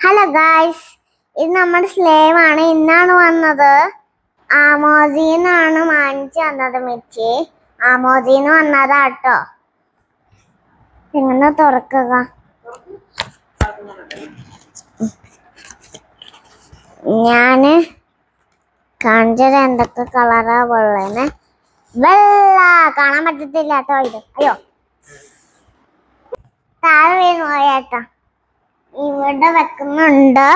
Hello guys ഇത് നമ്മുടെ slave ആണ്. ഇന്നാണ് വന്നത്. ആമോജീന്നാണ് വാങ്ങിച്ചു വന്നത് മിച്ചി. ആമോജീന്ന് വന്നതാ കേട്ടോ എങ്ങനെ തുറക്കുക. ഞാൻ കാണിച്ചത് എന്തൊക്കെ കളറാ വെള്ളന്ന് വെള്ള. കാണാൻ പറ്റത്തില്ല കേട്ടോ ഇത്. അയ്യോ. താഴെ വീണു പോയേട്ടാ ഇവിടെ വെക്കുന്നുണ്ട്.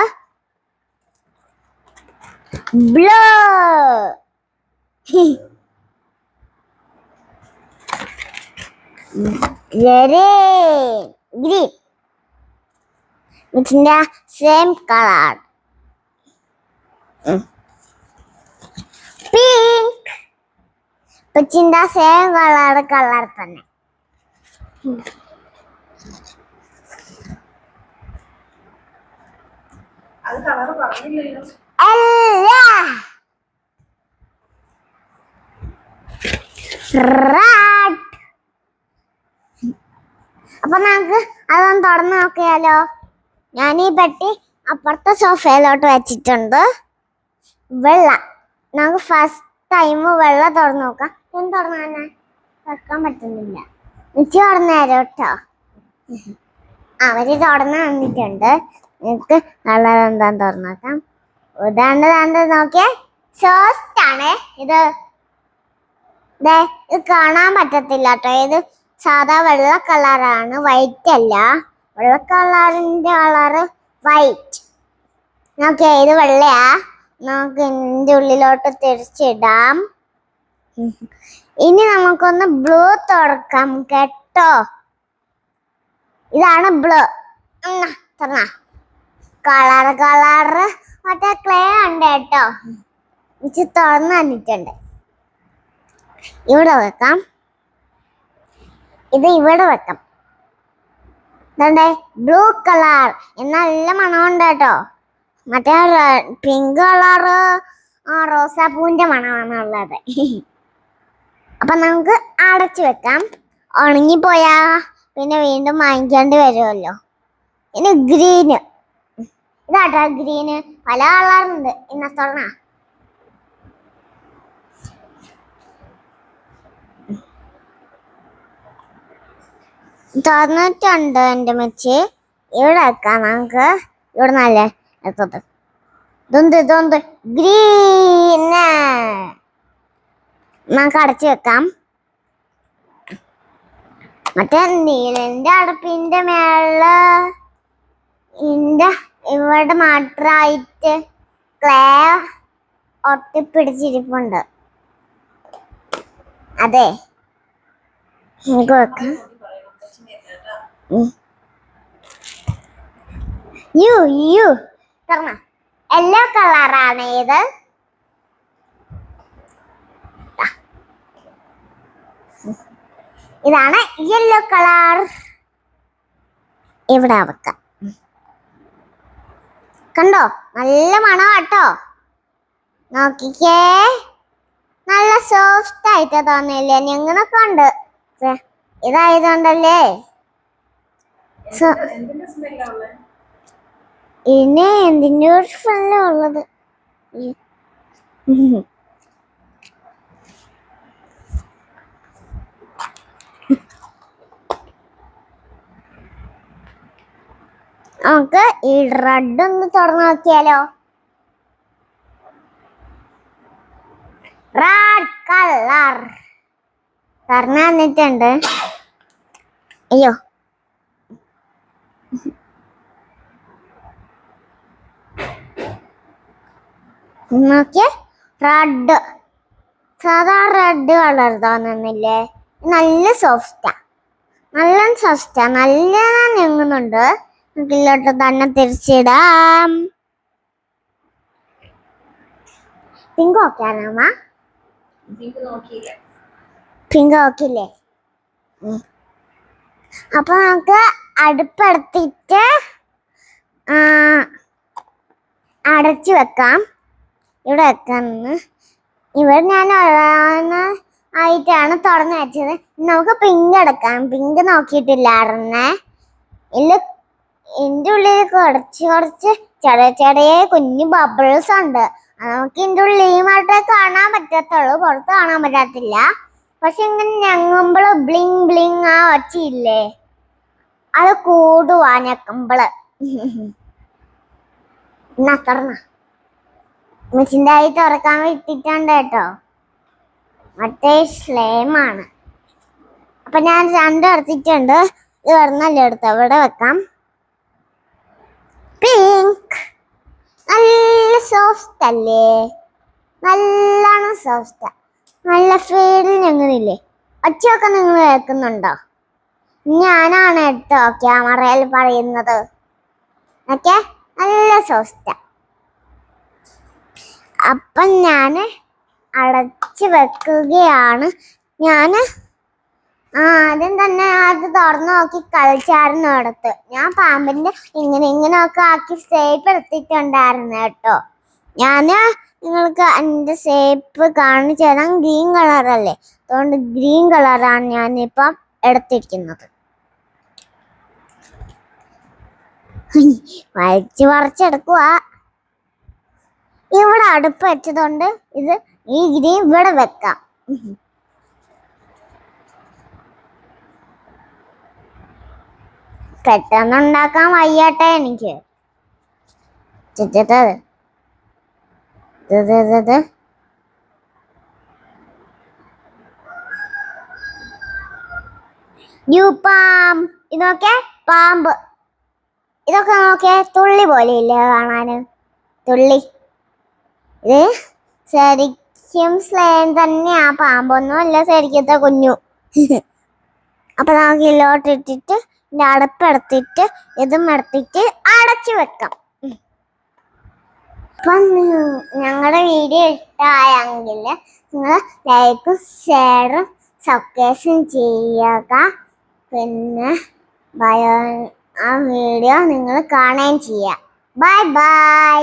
ഗ്രീൻ. സെയിം കളർ പിങ്ക് പിച്ചിന്റെ സെയിം കളർ കളർ തന്നെ. പറഞ്ഞില്ലല്ലോ. അല്ല. അപ്പൊ നമുക്ക് അതൊന്ന് തുറന്നു നോക്കിയാലോ? ഞാൻ ഈ പെട്ടി അപ്പുറത്തെ സോഫയിലോട്ട് വെച്ചിട്ടുണ്ട്. വെള്ള. നമുക്ക് ഫസ്റ്റ് ടൈം വെള്ള തുറന്നു നോക്കാം. ഞാൻ തുറന്നാ വെക്കാൻ പറ്റുന്നില്ല. എനിക്ക് തുറന്നു കേട്ടോ അവർ തുറന്നു തന്നിട്ടുണ്ട്. നിങ്ങൾക്ക് നല്ലത് എന്താന്ന് തുറന്നോക്കാം നോക്കാം ഇതാണ്ട് താണ്ട് നോക്കിയേ. സോസ്റ്റ് ആണ്. ഇത് ഇത് കാണാൻ പറ്റത്തില്ല കേട്ടോ. ഇത് സാധാ വെള്ള കളറാണ്. വൈറ്റ് അല്ല. വെള്ള കളറിന്റെ കളറ് വൈറ്റ് നോക്കിയാ ഇത് വെള്ളയാ. നമുക്ക് ഇതിന്റെ ഉള്ളിലോട്ട് തിരിച്ചിടാം. ഇനി നമുക്കൊന്ന് ബ്ലൂ തുറക്കാം കേട്ടോ. ഇതാണ് ബ്ലൂ തുറന്ന. Colour colour. മറ്റേ ക്ലേ ഉണ്ട് കേട്ടോ. ഇത് തുറന്നു തന്നിട്ടുണ്ട് ഇവിടെ വെക്കാം. ഇത് ഇവിടെ വെക്കാം. ബ്ലൂ കളർ നല്ല മണമുണ്ട് കേട്ടോ. മറ്റേ പിങ്ക് കളറ് റോസാപ്പൂവിന്റെ മണമാണ് ഉള്ളത്. അപ്പൊ നമുക്ക് അടച്ചു വെക്കാം. ഉണങ്ങിപ്പോയാ പിന്നെ വീണ്ടും വാങ്ങിക്കേണ്ടി വരുമല്ലോ. ഇനി ഗ്രീന് ഇതാട്ടോ ഗ്രീന് പല കളറുണ്ട് ഇന്നത്തോണ തുറന്നിട്ടുണ്ട് എന്റെ മച്ചി. ഇവിടെ വെക്കാം നമുക്ക്. ഇവിടെ നല്ലേ എത്തത് ഇതൊന്ത് ഇതൊന്ത് ഗ്രീന്. നമുക്ക് അടച്ചു വെക്കാം. മറ്റേ നീലന്റെ അടുപ്പിന്റെ മേള ഇന്റെ ഇവിടെ മാത്രമായിട്ട് ക്ലേ ഒട്ടിപ്പിടിച്ചിരിപ്പുണ്ട്. അതെ. എനിക്ക് വെക്കാം. എല്ലാ കളറാണ് ഇത് ഇതാണ് യെല്ലോ കളർ. ഇവിടെ വെക്കാം. കണ്ടോ? നല്ല മണമാട്ടോ നോക്കിക്കേ. നല്ല സോഫ്റ്റ് ആയിട്ട് തോന്നില്ലേ? ഞങ്ങനൊക്കെ ഉണ്ട്. ഇതായതുകൊണ്ടല്ലേ? ഇനി എന്തിന്റെ ഒരു സ്മെല്ല ഉള്ളത്? നമുക്ക് ഈ റെഡ് ഒന്ന് തുറന്നു നോക്കിയാലോ? റെഡ് കളർ തുറന്നു തന്നിട്ടുണ്ട്. അയ്യോ. നോക്കിയേ. റെഡ് സാധാ റെഡ് കളർ തോന്നുന്നില്ലേ? നല്ല സോഫ്റ്റാ നല്ല സോഫ്റ്റാ നല്ല ഞെങ്ങുന്നുണ്ട് ഇതിലോട്ട് തന്നെ തിരിച്ചിടാം. പിങ്ക് ഓക്കെയാണമ്മ പിങ്ക് പിങ്ക് ഓക്കില്ലേ അപ്പൊ നമുക്ക് അടുപ്പെടുത്തിട്ട് അടച്ചു വെക്കാം. ഇവിടെ വെക്കാന്ന് ഇവിടെ ഞാൻ ഓരോന്ന് ആയിട്ടാണ് തുറന്നു വെച്ചത്. നമുക്ക് പിങ്ക് എടുക്കാം. പിങ്ക് നോക്കിയിട്ടില്ലായിരുന്നേ. ഇതിൽ ഇതിന്റെ ഉള്ളിൽ കുറച്ച് കുറച്ച് ചെറിയ ചെറിയ കുഞ്ഞു ബബിൾസ് ഉണ്ട്. നമുക്ക് എന്റെ ഉള്ളിൽ മാത്രമേ കാണാൻ പറ്റത്തുള്ളൂ. പുറത്ത് കാണാൻ പറ്റത്തില്ല. പക്ഷെ ഇങ്ങനെ ഞങ്ങുമ്പോൾ ബ്ലിങ് ബ്ലിങ് ആ ഒച്ചയില്ലേ അത് കൂടുവാ ഞെക്കുമ്പൾ എന്നാ ആയി തുറക്കാൻ വിട്ടിട്ടുണ്ട് കേട്ടോ. മറ്റേ സ്ലേമാണ് അപ്പൊ ഞാൻ രണ്ട് എടുത്തിട്ടുണ്ട്. ഇത് ഒരെണ്ണല്ലേ എടുത്ത് ഇവിടെ വെക്കാം. പിങ്ക് നല്ല സോഫ്റ്റ് അല്ലേ? നല്ലോണം സോഫ്റ്റ് നല്ല ഫീഡിൽ ഞങ്ങളില്ലേ. ഒച്ചയൊക്കെ നിങ്ങൾ കേൾക്കുന്നുണ്ടോ? ഞാനാണ് കേട്ടോ ക്യാമറയിൽ പറയുന്നത്. ഓക്കെ? നല്ല സോഫ്റ്റ് അപ്പം ഞാൻ അടച്ചു വെക്കുകയാണ്. ഞാൻ ആ ആദ്യം തന്നെ അത് തുറന്നു നോക്കി കളിച്ചായിരുന്നു അടുത്ത് ഞാൻ പാമ്പിന്റെ ഇങ്ങനെ ഇങ്ങനെ ഒക്കെ ആക്കി സേപ്പ് എടുത്തിട്ടുണ്ടായിരുന്നു കേട്ടോ. ഞാൻ നിങ്ങൾക്ക് എന്റെ സേപ്പ് കാണിച്ചു തരാം. ഗ്രീൻ അല്ലേ? അതുകൊണ്ട് ഗ്രീൻ കളറാണ് ഞാനിപ്പം എടുത്തിരിക്കുന്നത്. വലിച്ചു പറിച്ചെടുക്കുക ഇവിടെ അടുപ്പ് വെച്ചതുകൊണ്ട് ഇത് ഈ ഗ്രീൻ ഇവിടെ വെക്കാം. പെട്ടെന്ന് ഉണ്ടാക്കാൻ വയ്യാട്ടെ എനിക്ക്. ഇതൊക്കെ പാമ്പ്. ഇതൊക്കെ നോക്കിയേ തുള്ളി പോലെ ഇല്ലേ കാണാന്. തുള്ളി. ഇത് ശരിക്കും സ്ലേൻ തന്നെയാ. പാമ്പൊന്നും അല്ല ശരിക്കത്തെ കുഞ്ഞു. അപ്പൊ നമുക്ക് ഇല്ലോട്ടിട്ടിട്ട് അടപ്പെടുത്തിട്ട് ഇതും എടുത്തിട്ട് അടച്ചു വെക്കാം. അപ്പം ഞങ്ങളുടെ വീഡിയോ ഇഷ്ടമായെങ്കിൽ നിങ്ങൾ ലൈക്കും ഷെയറും സബ്സ്ക്രൈബും ചെയ്യുക. പിന്നെ ബയോ ആ വീഡിയോ നിങ്ങൾ കാണുകയും ചെയ്യുക ബൈ ബൈ